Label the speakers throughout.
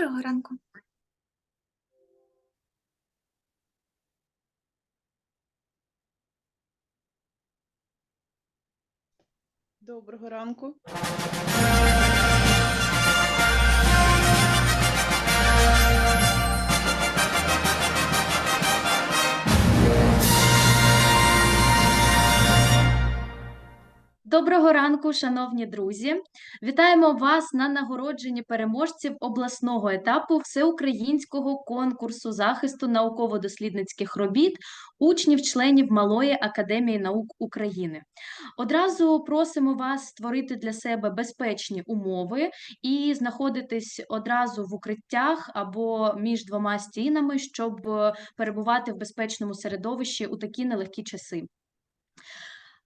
Speaker 1: Доброго ранку.
Speaker 2: Доброго ранку.
Speaker 3: Доброго ранку, шановні друзі! Вітаємо вас на нагородженні переможців обласного етапу всеукраїнського конкурсу захисту науково-дослідницьких робіт учнів-членів Малої академії наук України. Одразу просимо вас створити для себе безпечні умови і знаходитись одразу в укриттях або між двома стінами, щоб е, перебувати в безпечному середовищі у такі нелегкі часи.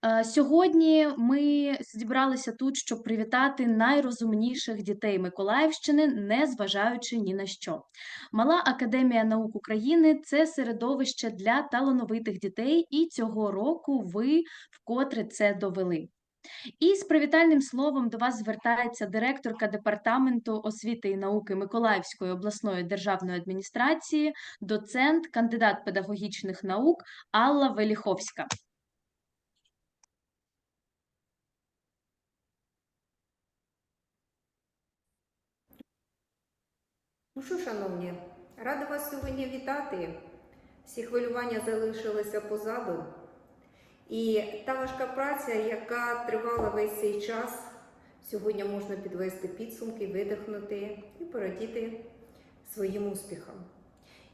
Speaker 3: Е, Сьогодні ми зібралися тут, щоб привітати найрозумніших дітей Миколаївщини, не зважаючи ні на що. Мала Академія наук України це середовище для талановитих дітей, і цього року ви вкотре це довели. І з привітальним словом до вас звертається директорка департаменту освіти і науки Миколаївської обласної державної адміністрації, доцент, кандидат педагогічних наук Алла Веліховська.
Speaker 4: Ну що, шановні, рада вас сьогодні вітати. Всі хвилювання залишилися позаду. І та важка праця, яка тривала весь цей час, сьогодні можна підвести підсумки, видихнути і порадіти своїм успіхам.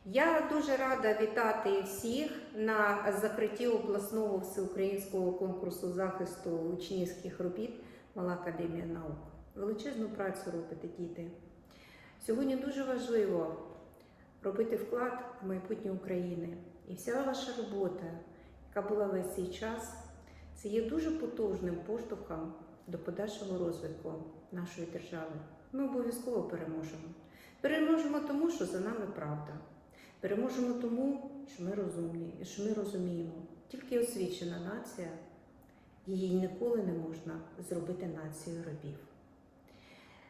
Speaker 4: Я дуже рада вітати всіх на закритті обласного всеукраїнського конкурсу захисту учнівських робіт Мала Академія наук. Величезну працю робите діти. Сьогодні дуже важливо робити вклад в майбутнє України. І вся ваша робота, яка була весь цей час, це є дуже потужним поштовхом до подальшого розвитку нашої держави. Ми обов'язково переможемо. Переможемо тому, що за нами правда. Переможемо тому, що ми розумні і що ми розуміємо. Тільки освічена нація, її ніколи не можна зробити нацією рабів.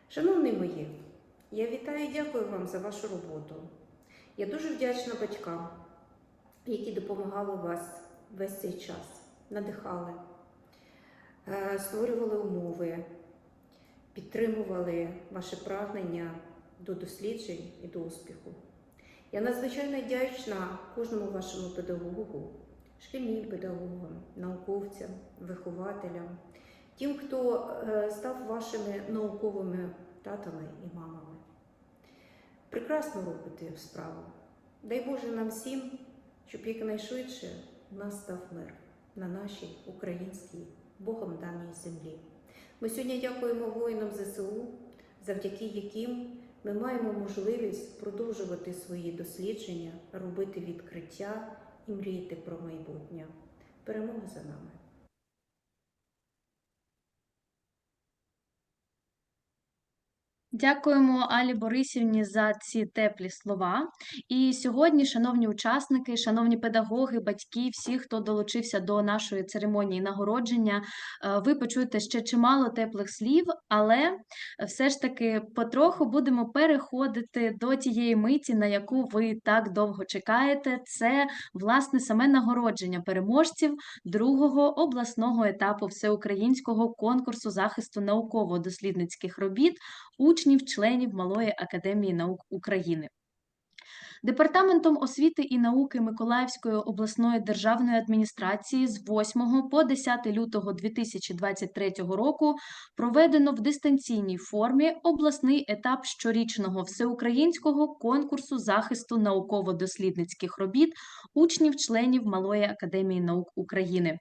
Speaker 4: Шановні мої, я вітаю і дякую вам за вашу роботу. Я дуже вдячна батькам, які допомагали вас весь цей час, надихали, е, створювали умови, підтримували ваше прагнення до досліджень і до успіху. Я надзвичайно вдячна кожному вашому педагогу, шкільним педагогам, науковцям, вихователям, тим, хто е, став вашими науковими татами і мамами. Прекрасно робите справу. Дай Боже нам всім, щоб якнайшвидше у нас став мир на нашій українській Богом даній землі. Ми сьогодні дякуємо воїнам ЗСУ, завдяки яким ми маємо можливість продовжувати свої дослідження, робити відкриття і мріяти про майбутнє. Перемога за нами!
Speaker 3: Дякуємо Алі Борисівні за ці теплі слова. І сьогодні, шановні учасники, шановні педагоги, батьки, всі, хто долучився до нашої церемонії нагородження, е, ви почуєте ще чимало теплих слів, але все ж таки потроху будемо переходити до тієї миті, на яку ви так довго чекаєте. Це власне саме нагородження переможців другого обласного етапу всеукраїнського конкурсу захисту науково-дослідницьких робіт учнів, членів Малої академії наук України. Департаментом освіти і науки Миколаївської обласної державної адміністрації з 8 по 10 лютого 2023 року проведено в дистанційній формі обласний етап щорічного всеукраїнського конкурсу захисту науково-дослідницьких робіт учнів-членів Малої академії наук України.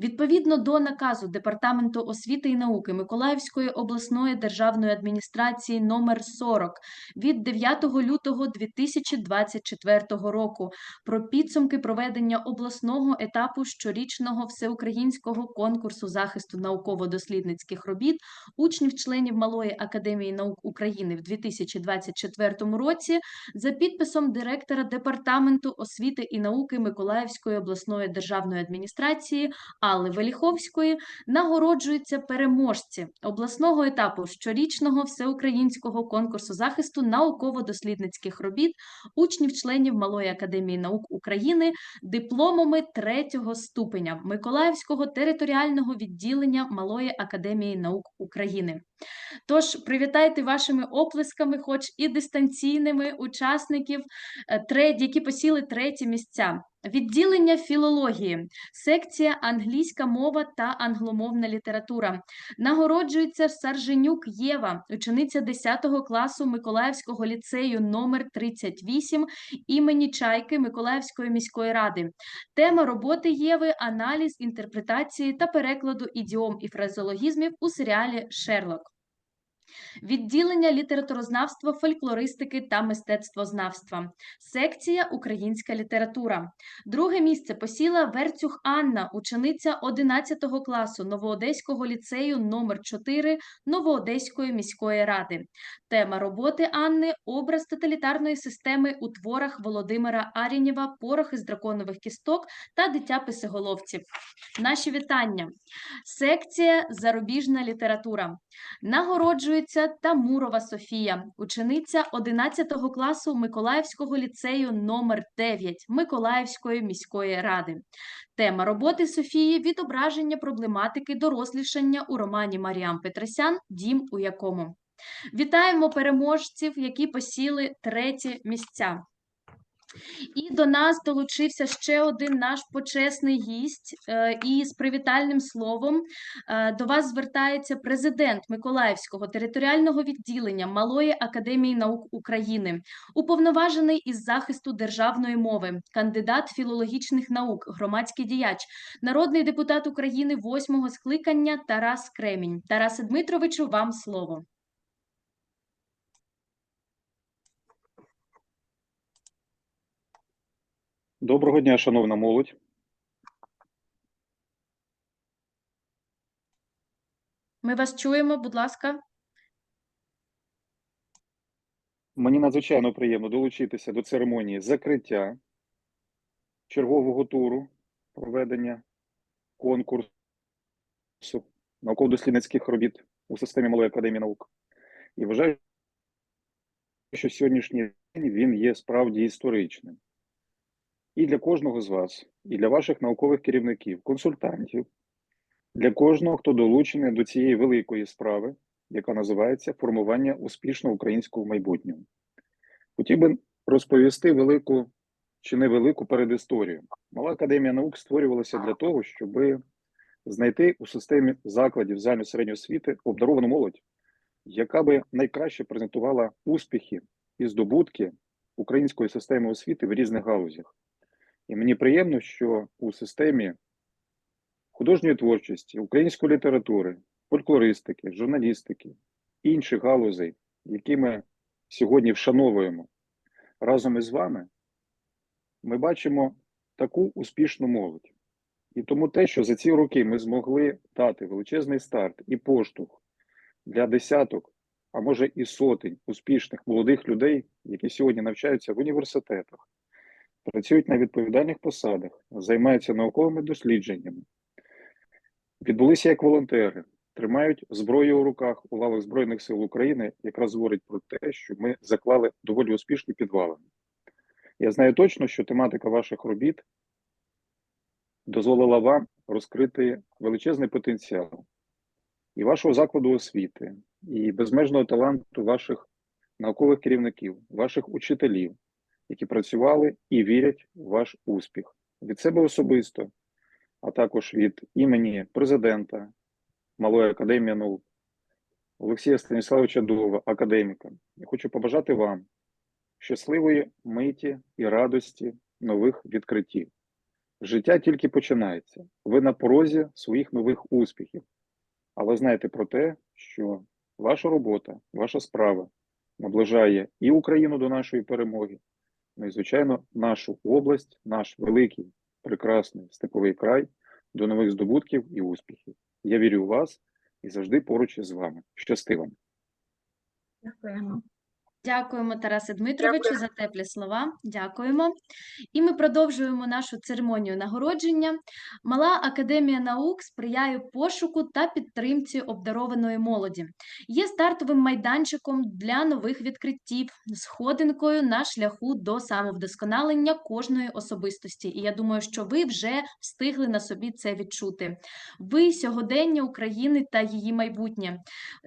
Speaker 3: Відповідно до наказу Департаменту освіти і науки Миколаївської обласної державної адміністрації номер 40 від 9 лютого 2024 року про підсумки проведення обласного етапу щорічного всеукраїнського конкурсу захисту науково-дослідницьких робіт учнів-членів Малої академії наук України в 2024 році за підписом директора Департаменту освіти і науки Миколаївської обласної державної адміністрації Алли Веліховської нагороджуються переможці обласного етапу щорічного всеукраїнського конкурсу захисту науково-дослідницьких робіт учнів-членів Малої академії наук України дипломами третього ступеня Миколаївського територіального відділення Малої академії наук України. Тож привітайте вашими оплесками, хоч і дистанційними учасників, е, які посіли треті місця. Відділення філології, секція англійська мова та англомовна література. Нагороджується Сарженюк Єва, учениця 10 класу Миколаївського ліцею номер 38 імені Чайки Миколаївської міської ради. Тема роботи Єви аналіз інтерпретації та перекладу ідіом і фразеологізмів у серіалі Шерлок. Відділення літературознавства, фольклористики та мистецтвознавства. Секція Українська література. Друге місце посіла Верцюх Анна, учениця 11 класу Новоодеського ліцею номер 4 Новоодеської міської ради. Тема роботи Анни образ тоталітарної системи у творах Володимира Арінєва, порох із драконових кісток та дитя писиголовців. Наші вітання. Секція Зарубіжна література. Нагороджується Тамурова Софія, учениця 11 класу Миколаївського ліцею номер 9 Миколаївської міської ради. Тема роботи Софії відображення проблематики дорослішання у романі Маріам Петросян Дім у якому. Вітаємо переможців, які посіли треті місця. І до нас долучився ще один наш почесний гість. е, І з привітальним словом е, до вас звертається президент Миколаївського територіального відділення Малої академії наук України, уповноважений із захисту державної мови, кандидат філологічних наук, громадський діяч, народний депутат України восьмого скликання Тарас Кремінь. Тарасе Дмитровичу, вам слово.
Speaker 1: Доброго дня, шановна молодь.
Speaker 3: Ми вас чуємо, будь ласка.
Speaker 1: Мені надзвичайно приємно долучитися до церемонії закриття чергового туру проведення конкурсу науково-дослідницьких робіт у системі Малої академії наук. І вважаю, що сьогоднішній день він є справді історичним. І для кожного з вас, і для ваших наукових керівників, консультантів, для кожного, хто долучений до цієї великої справи, яка називається формування успішного українського майбутнього. Хотів би розповісти велику чи невелику передісторію. Мала академія наук створювалася для того, щоб знайти у системі закладів загальної середньої освіти обдаровану молодь, яка би найкраще презентувала успіхи і здобутки української системи освіти в різних галузях. І мені приємно, що у системі художньої творчості, української літератури, фольклористики, журналістики, інших галузей, які ми сьогодні вшановуємо разом із вами, ми бачимо таку успішну молодь. І тому те, що за ці роки ми змогли дати величезний старт і поштовх для десяток, а може і сотень успішних молодих людей, які сьогодні навчаються в університетах, працюють на відповідальних посадах, займаються науковими дослідженнями, відбулися як волонтери, тримають зброю у руках у лавах Збройних сил України, якраз говорить про те, що ми заклали доволі успішні підвалини. Я знаю точно, що тематика ваших робіт дозволила вам розкрити величезний потенціал і вашого закладу освіти, і безмежного таланту ваших наукових керівників, ваших учителів, які працювали і вірять в ваш успіх від себе особисто, а також від імені президента Малої академії наук Олексія Станіславовича Дова, академіка. Я хочу побажати вам щасливої миті і радості нових відкриттів. Життя тільки починається. Ви на порозі своїх нових успіхів. Але знайте про те, що ваша робота, ваша справа наближає і Україну до нашої перемоги, ну і, звичайно, нашу область, наш великий, прекрасний степовий край до нових здобутків і успіхів. Я вірю у вас і завжди поруч із вами. Щасти вам!
Speaker 5: Дякуємо.
Speaker 3: Дякуємо, Тарасе Дмитровичу, за теплі слова. Дякуємо. І ми продовжуємо нашу церемонію нагородження. Мала академія наук сприяє пошуку та підтримці обдарованої молоді. Є стартовим майданчиком для нових відкриттів, сходинкою на шляху до самовдосконалення кожної особистості. І я думаю, що ви вже встигли на собі це відчути. Ви сьогодення України та її майбутнє.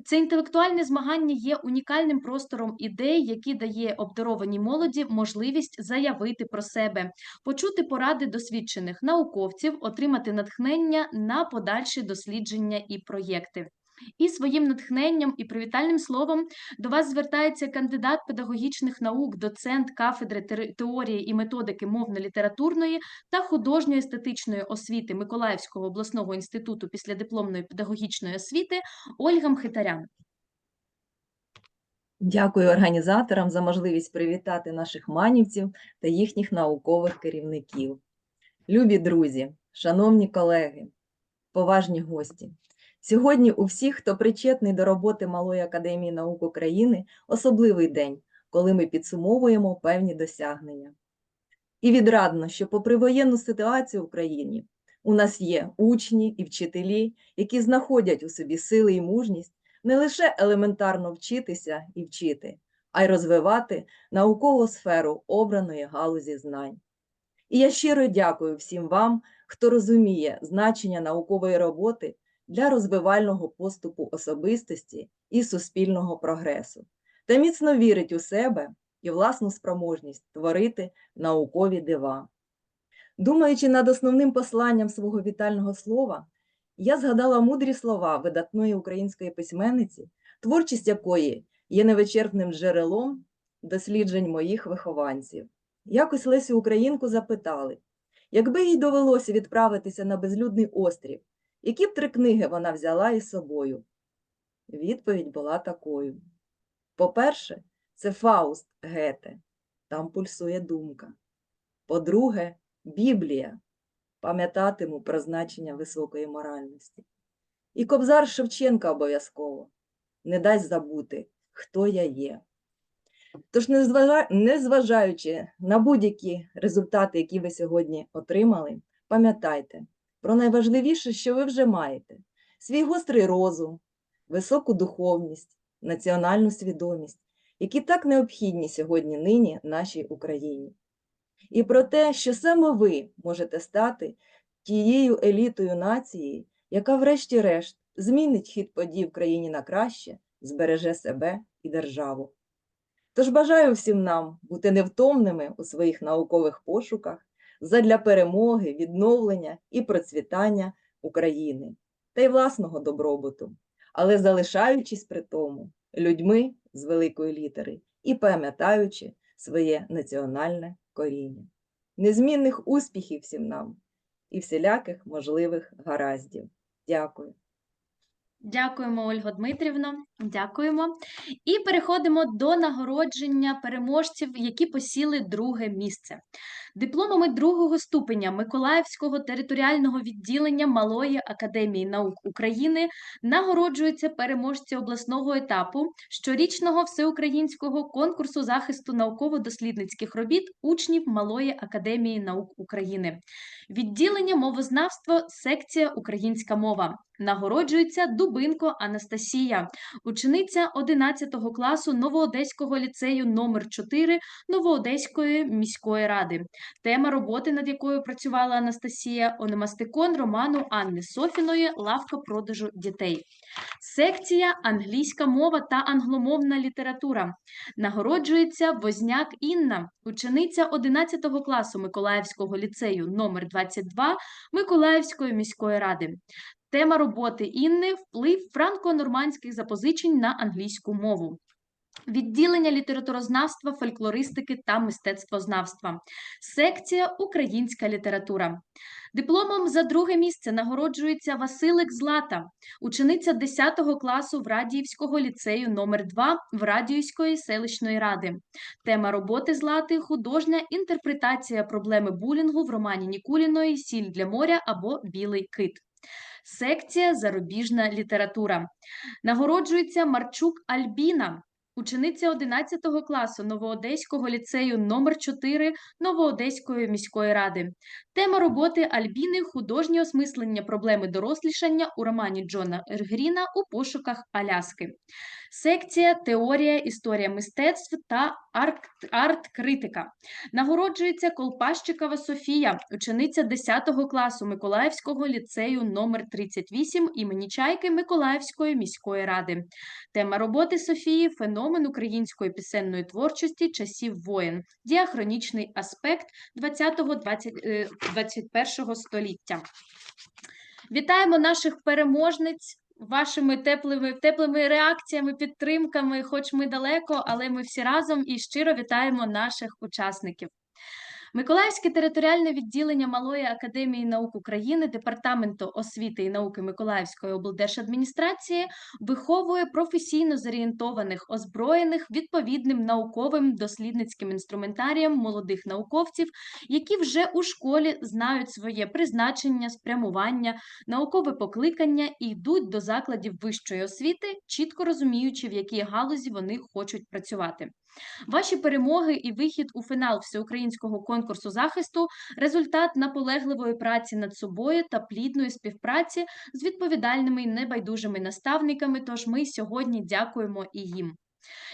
Speaker 3: Це інтелектуальне змагання є унікальним простором ідей, які дає обдарованій молоді можливість заявити про себе, почути поради досвідчених науковців, отримати натхнення на подальші дослідження і проєкти. І своїм натхненням і привітальним словом до вас звертається кандидат педагогічних наук, доцент кафедри теорії і методики мовно-літературної та художньо-естетичної освіти Миколаївського обласного інституту післядипломної педагогічної освіти Ольга Мхитарян.
Speaker 5: Дякую організаторам за можливість привітати наших манівців та їхніх наукових керівників. Любі друзі, шановні колеги, поважні гості. Сьогодні у всіх, хто причетний до роботи Малої академії наук України, особливий день, коли ми підсумовуємо певні досягнення. І відрадно, що попри воєнну ситуацію в Україні у нас є учні і вчителі, які знаходять у собі сили і мужність не лише елементарно вчитися і вчити, а й розвивати наукову сферу обраної галузі знань. І я щиро дякую всім вам, хто розуміє значення наукової роботи для розвивального поступу особистості і суспільного прогресу, та міцно вірить у себе і власну спроможність творити наукові дива. Думаючи над основним посланням свого вітального слова, я згадала мудрі слова видатної української письменниці, творчість якої є невичерпним джерелом досліджень моїх вихованців. Якось Лесю Українку запитали, якби їй довелося відправитися на безлюдний острів, які б три книги вона взяла із собою? Відповідь була такою: по-перше, це Фауст Гете, там пульсує думка. По-друге, Біблія, пам'ятатиму про значення високої моральності. І Кобзар Шевченка обов'язково не дасть забути, хто я є. Тож, незважаючи на будь-які результати, які ви сьогодні отримали, пам'ятайте про найважливіше, що ви вже маєте: свій гострий розум, високу духовність, національну свідомість, які так необхідні сьогодні нині нашій Україні. І про те, що саме ви можете стати тією елітою нації, яка, врешті-решт, змінить хід подій в країні на краще, збереже себе і державу. Тож бажаю всім нам бути невтомними у своїх наукових пошуках задля перемоги, відновлення і процвітання України та й власного добробуту, але залишаючись при тому людьми з великої літери і пам'ятаючи своє національне коріння. Незмінних успіхів всім нам і всіляких можливих гараздів. Дякую.
Speaker 3: Дякуємо, Ольго Дмитрівно. Дякуємо. І переходимо до нагородження переможців, які посіли друге місце. Дипломами другого ступеня Миколаївського територіального відділення Малої академії наук України нагороджуються переможці обласного етапу щорічного всеукраїнського конкурсу захисту науково-дослідницьких робіт учнів Малої академії наук України. Відділення мовознавство, секція Українська мова. Нагороджується Дубинко Анастасія, учениця 11 класу Новоодеського ліцею номер 4 Новоодеської міської ради. Тема роботи, над якою працювала Анастасія, ономастикон роману Анни Софіної Лавка продажу дітей. Секція англійська мова та англомовна література. Нагороджується Возняк Інна, учениця 11 класу Миколаївського ліцею номер 22 Миколаївської міської ради. Тема роботи Інни вплив франко-нормандських запозичень на англійську мову. Відділення літературознавства, фольклористики та мистецтвознавства. Секція Українська література. Дипломом за друге місце нагороджується Василик Злата, учениця 10 класу в Радіївського ліцею номер 2 в Радіївської селищної ради. Тема роботи Злати художня інтерпретація проблеми булінгу в романі Нікуліної Сіль для моря або Білий кит. Секція Зарубіжна література. Нагороджується Марчук Альбіна, учениця 11 класу Новоодеського ліцею номер 4 Новоодеської міської ради. Тема роботи Альбіни художнє осмислення проблеми дорослішання у романі Джона Ергріна у пошуках Аляски. Секція Теорія, історія мистецтв та арт- арт-критика. Нагороджується Колпащикова Софія, учениця 10 класу Миколаївського ліцею номер 38 імені Чайки Миколаївської міської ради. Тема роботи Софії феномен української пісенної творчості часів воєн, діахронічний аспект 20-21 століття. Вітаємо наших переможниць вашими теплими, теплими реакціями, підтримками, хоч ми далеко, але ми всі разом і щиро вітаємо наших учасників. Миколаївське територіальне відділення Малої академії наук України Департаменту освіти і науки Миколаївської облдержадміністрації виховує професійно зорієнтованих, озброєних відповідним науковим дослідницьким інструментарієм молодих науковців, які вже у школі знають своє призначення, спрямування, наукове покликання і йдуть до закладів вищої освіти, чітко розуміючи, в якій галузі вони хочуть працювати. Ваші перемоги і вихід у фінал всеукраїнського конкурсу захисту результат наполегливої праці над собою та плідної співпраці з відповідальними і небайдужими наставниками. Тож ми сьогодні дякуємо і їм.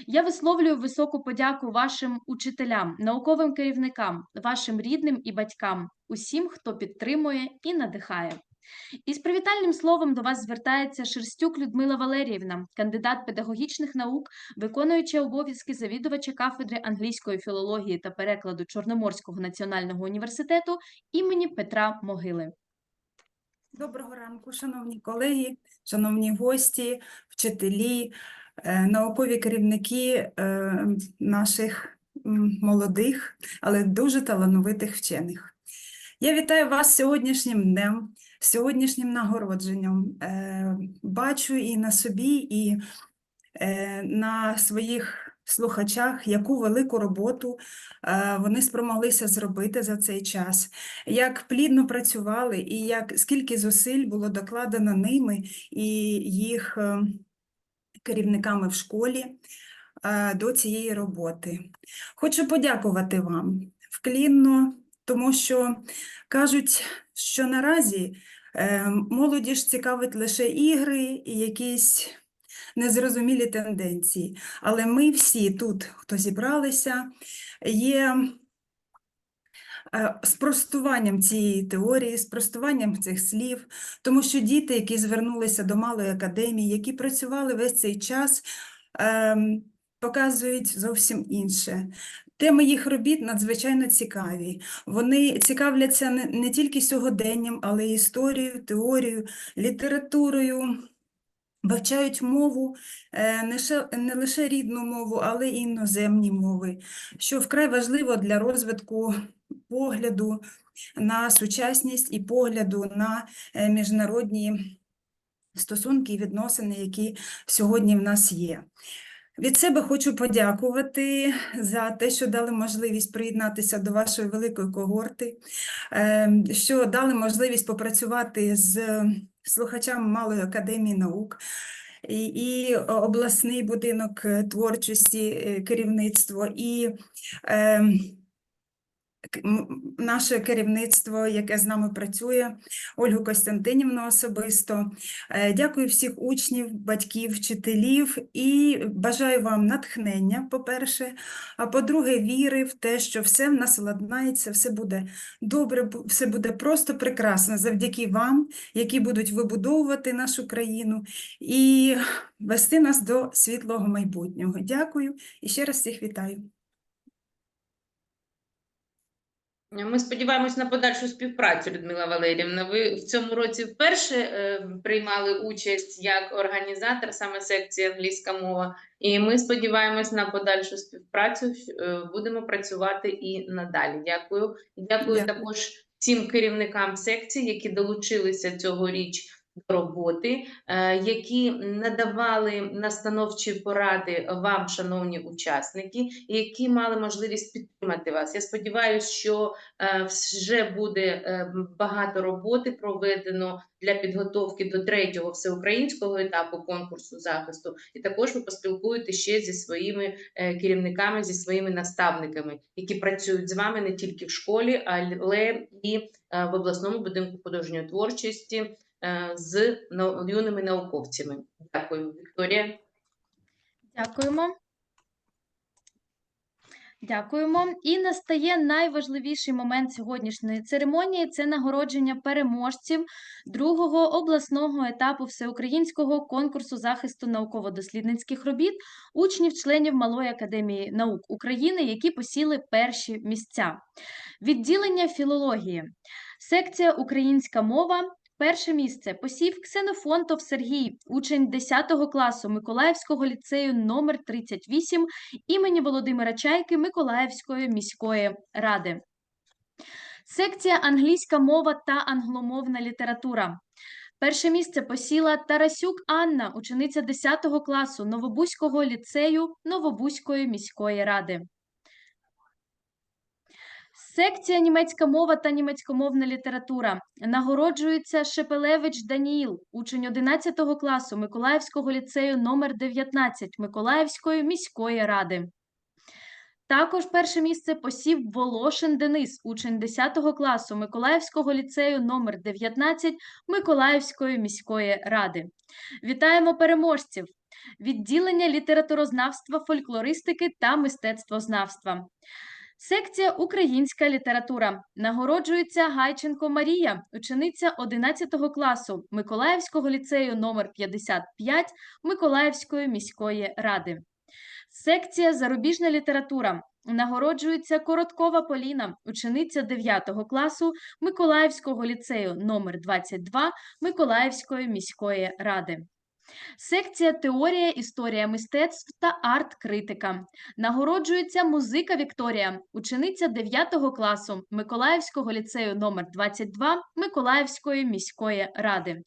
Speaker 3: Я висловлюю високу подяку вашим учителям, науковим керівникам, вашим рідним і батькам, усім, хто підтримує і надихає. Із привітальним словом до вас звертається Шерстюк Людмила Валеріївна, кандидат педагогічних наук, виконуюча обов'язки завідувача кафедри англійської філології та перекладу Чорноморського національного університету імені Петра Могили.
Speaker 6: Доброго ранку, шановні колеги, шановні гості, вчителі, е, наукові керівники е, наших молодих, але дуже талановитих вчених. Я вітаю вас сьогоднішнім днем, сьогоднішнім нагородженням. Е, Бачу і на собі, і е, на своїх слухачах, яку велику роботу е, вони спромоглися зробити за цей час як плідно працювали і як скільки зусиль було докладено ними і їх керівниками в школі до цієї роботи. Хочу подякувати вам вклінно, тому що кажуть, що наразі е, молодіж цікавить лише ігри і якісь незрозумілі тенденції. Але ми всі тут, хто зібралися, є е, спростуванням цієї теорії, спростуванням цих слів, тому що діти, які звернулися до малої академії, які працювали весь цей час, ем, показують зовсім інше. Теми їх робіт надзвичайно цікаві. Вони цікавляться не, тільки сьогоденням, але й історією, теорією, літературою. Вивчають мову, е, не, лише рідну мову, але й іноземні мови, що вкрай важливо для розвитку погляду на сучасність і погляду на е, міжнародні стосунки і відносини, які сьогодні в нас є. Від себе хочу подякувати за те, що дали можливість приєднатися до вашої великої когорти, ем, що дали можливість попрацювати з слухачами Малої академії наук і, обласний будинок е, творчості, е, керівництво, і м- наше керівництво, яке з нами працює, Ольгу Костянтинівну особисто. Е, Дякую всіх учнів, батьків, вчителів і бажаю вам натхнення, по-перше, а по-друге, віри в те, що все в нас ладнається, все буде добре, все буде просто прекрасно завдяки вам, які будуть вибудовувати нашу країну і вести нас до світлого майбутнього. Дякую і ще раз всіх вітаю.
Speaker 7: Ми сподіваємось на подальшу співпрацю, Людмила Валерівна. Ви в цьому році вперше е, приймали участь як організатор, саме секції англійська мова. І ми сподіваємось на подальшу співпрацю. е, Будемо працювати і надалі. Дякую. Дякую
Speaker 6: Дякую.
Speaker 7: також всім керівникам секції, які долучилися цьогоріч роботи, е, які надавали настановчі поради вам, шановні учасники, які мали можливість підтримати вас. Я сподіваюся, що е, вже буде е, багато роботи проведено для підготовки до третього всеукраїнського етапу конкурсу захисту, і також ви поспілкуєтеся ще зі своїми керівниками, зі своїми наставниками, які працюють з вами не тільки в школі, але і в обласному будинку художньої творчості з юними науковцями. Дякую, Вікторія.
Speaker 3: Дякуємо. Дякуємо. І настає найважливіший момент сьогоднішньої церемонії це нагородження переможців другого обласного етапу всеукраїнського конкурсу захисту науково-дослідницьких робіт учнів-членів Малої академії наук України, які посіли перші місця. Відділення філології, секція українська мова. Перше місце посів Ксенофонтов Сергій, учень 10 класу Миколаївського ліцею номер 38 імені Володимира Чайки Миколаївської міської ради. Секція англійська мова та англомовна література. Перше місце посіла Тарасюк Анна, учениця 10 класу Новобузького ліцею Новобузької міської ради. Секція німецька мова та німецькомовна література. Нагороджується Шепелевич Даніїл, учень 11 класу Миколаївського ліцею номер 19 Миколаївської міської ради. Також перше місце посів Волошин Денис, учень 10 класу Миколаївського ліцею номер 19 Миколаївської міської ради. Вітаємо переможців! Відділення літературознавства, фольклористики та мистецтвознавства. Секція Українська література нагороджується Гайченко Марія, учениця 11 класу Миколаївського ліцею номер 55 Миколаївської міської ради. Секція Зарубіжна література нагороджується Короткова Поліна, учениця 9 класу Миколаївського ліцею номер 22 Миколаївської міської ради. Секція Теорія, історія мистецтв та арт-критика. Нагороджується музика Вікторія, учениця 9 класу Миколаївського ліцею номер 22 Миколаївської міської ради.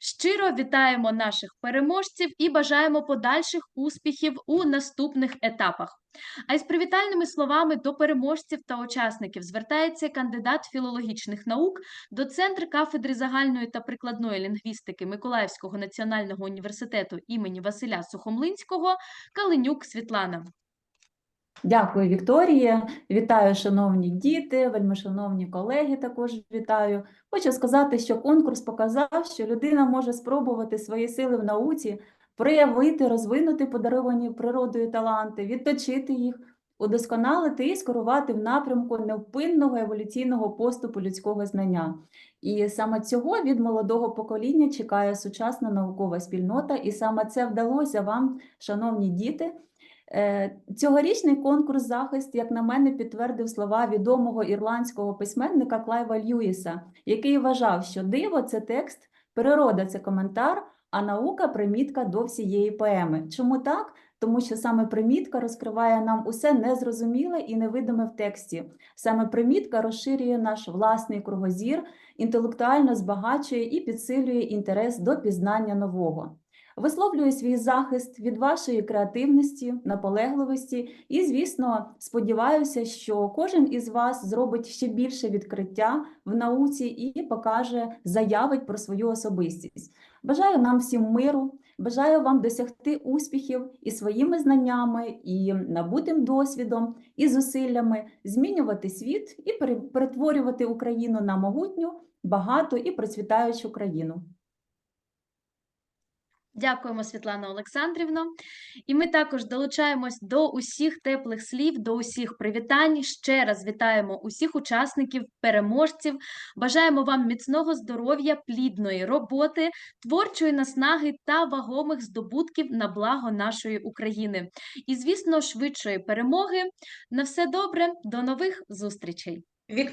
Speaker 3: Щиро вітаємо наших переможців і бажаємо подальших успіхів у наступних етапах. А із привітальними словами до переможців та учасників звертається кандидат філологічних наук, доцентр кафедри загальної та прикладної лінгвістики Миколаївського національного університету імені Василя Сухомлинського Калинюк Світлана.
Speaker 8: Дякую, Вікторія. Вітаю, шановні діти, вельмишановні колеги. Також вітаю. Хочу сказати, що конкурс показав, що людина може спробувати свої сили в науці, проявити, розвинути подаровані природою таланти, відточити їх, удосконалити і скерувати в напрямку невпинного еволюційного поступу людського знання. І саме цього від молодого покоління чекає сучасна наукова спільнота, і саме це вдалося вам, шановні діти. Е, Цьогорічний конкурс захист, як на мене, підтвердив слова відомого ірландського письменника Клайва Льюіса, який вважав, що диво це текст, природа це коментар, а наука примітка до всієї поеми. Чому так? Тому що саме примітка розкриває нам усе незрозуміле і невидиме в тексті. Саме примітка розширює наш власний кругозір, інтелектуально збагачує і підсилює інтерес до пізнання нового. Висловлюю свій захист від вашої креативності, наполегливості і, звісно, сподіваюся, що кожен із вас зробить ще більше відкриття в науці і покаже, заявить про свою особистість. Бажаю нам всім миру, бажаю вам досягти успіхів і своїми знаннями, і набутим досвідом, і зусиллями змінювати світ і перетворювати Україну на могутню, багату і процвітаючу країну.
Speaker 3: Дякуємо, Світлана Олександрівна. І ми також долучаємось до усіх теплих слів, до усіх привітань. Ще раз вітаємо усіх учасників, переможців. Бажаємо вам міцного здоров'я, плідної роботи, творчої наснаги та вагомих здобутків на благо нашої України. І, звісно, швидшої перемоги. На все добре, до нових зустрічей!